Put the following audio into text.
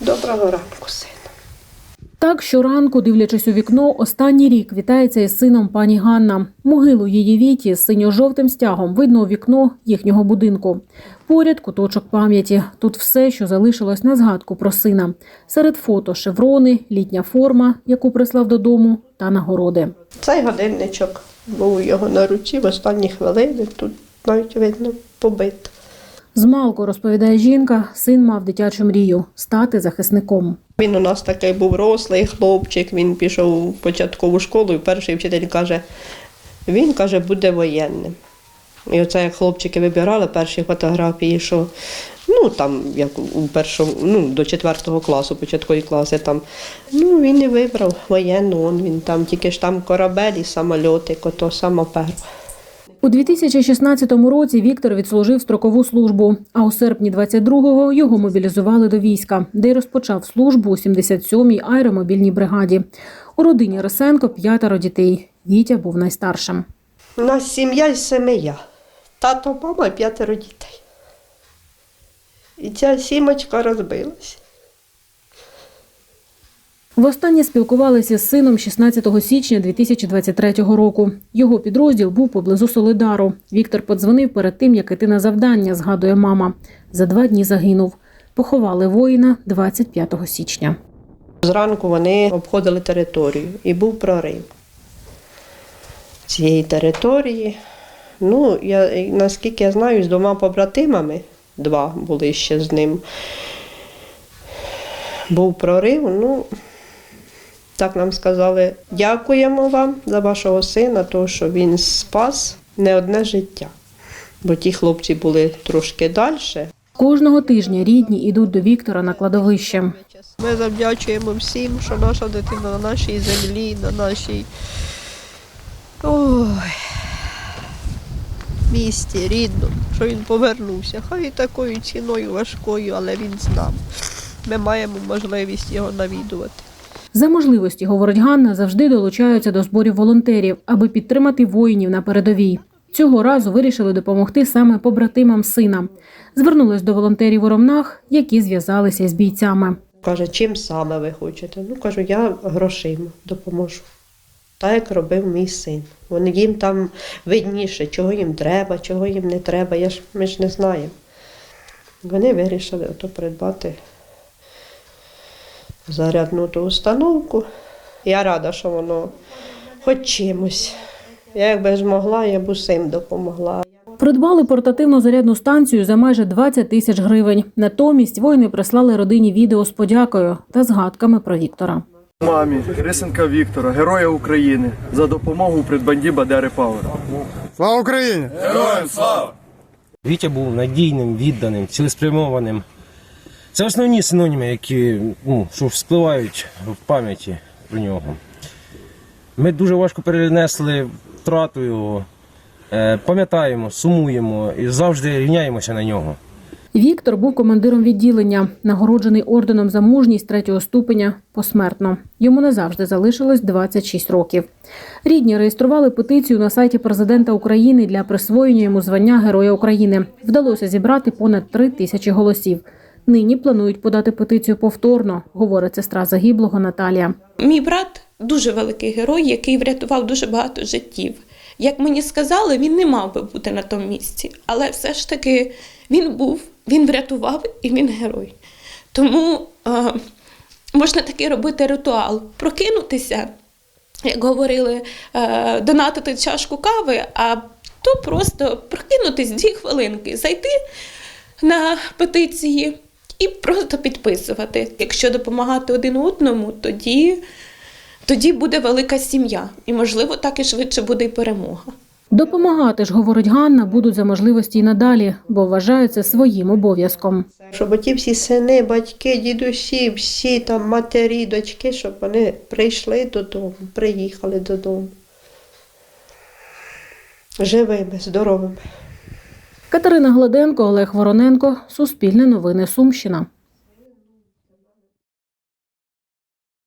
Доброго ранку, сину. Так щоранку, дивлячись у вікно, останній рік вітається із сином пані Ганна. Могилу її віті з синьо-жовтим стягом видно у вікно їхнього будинку. Поряд куточок пам'яті. Тут все, що залишилось на згадку про сина. Серед фото шеврони, літня форма, яку прислав додому, та нагороди. Цей годинничок був його на руці в останні хвилини. Тут навіть видно побит. Змалку розповідає жінка, син мав дитячу мрію стати захисником. Він у нас такий був рослий хлопчик, він пішов в початкову школу, і перший вчитель каже, він каже, буде воєнним. І оце як хлопчики вибирали перші фотографії, що ну там як у першому, ну до четвертого класу, початкові класи там. Ну він і вибрав воєнну, он він там тільки ж там корабель і самольотик, ото сама перша. У 2016 році Віктор відслужив строкову службу, а у серпні 22-го його мобілізували до війська, де й розпочав службу у 77-й аеромобільній бригаді. У родині Росенко п'ятеро дітей. Вітя був найстаршим. У нас сім'я із семи. Тато, мама і п'ятеро дітей. І ця сімочка розбилась. Востаннє спілкувалися з сином 16 січня 2023 року. Його підрозділ був поблизу Солидару. Віктор подзвонив перед тим, як іти на завдання, згадує мама. За два дні загинув. Поховали воїна 25 січня. Зранку вони обходили територію і був прорив цієї території. Ну, я, наскільки я знаю, з двома побратимами, два були ще з ним. Був прорив. Ну, так нам сказали, дякуємо вам за вашого сина, тому що він спас не одне життя. Бо ті хлопці були трошки далі. Кожного тижня рідні йдуть до Віктора на кладовище. Ми завдячуємо всім, що наша дитина на нашій землі, на нашій Ой, місті рідному, що він повернувся. Хай і такою ціною важкою, але він з нами. Ми маємо можливість його навідувати. За можливості, говорить Ганна, завжди долучаються до зборів волонтерів, аби підтримати воїнів на передовій. Цього разу вирішили допомогти саме побратимам сина. Звернулись до волонтерів у Ромнах, які зв'язалися з бійцями. Каже, чим саме ви хочете? Ну, кажу, я грошима допоможу. Так як робив мій син. Вони їм там видніше, чого їм треба, чого їм не треба. Я ж, ми ж не знаємо. Вони вирішили ото придбати зарядну ту установку. Я рада, що воно хоч чимось. Я якби змогла, я б усім допомогла. Придбали портативну зарядну станцію за майже 20 тисяч гривень. Натомість воїни прислали родині відео з подякою та згадками про Віктора. Мамі Рисенка Віктора, Героя України, за допомогу у придбанні Бадери Пауер. Слава Україні! Вітя був надійним, відданим, цілеспрямованим. Це основні синоніми, які ну, що вспливають в пам'яті про нього. Ми дуже важко перенесли втрату його, е, пам'ятаємо, сумуємо і завжди рівняємося на нього. Віктор був командиром відділення, нагороджений орденом за мужність третього ступеня посмертно. Йому назавжди залишилось 26 років. Рідні реєстрували петицію на сайті президента України для присвоєння йому звання Героя України. Вдалося зібрати понад три тисячі голосів. Нині планують подати петицію повторно, говорить сестра загиблого Наталія. Мій брат дуже великий герой, який врятував дуже багато життів. Як мені сказали, він не мав би бути на тому місці, але все ж таки він був, він врятував і він герой. Тому е, можна такий робити ритуал прокинутися, як говорили, е, донатити чашку кави, а то просто прокинутись дві хвилинки, зайти на петиції і просто підписувати. Якщо допомагати один одному, тоді, тоді буде велика сім'я. І, можливо, так і швидше буде і перемога. Допомагати ж, говорить Ганна, будуть за можливості й надалі, бо вважають це своїм обов'язком. Щоб оті всі сини, батьки, дідусі, всі там матері, дочки, щоб вони прийшли додому, приїхали додому. Живими, здоровими. Катерина Гладенко, Олег Вороненко, Суспільне новини Сумщина.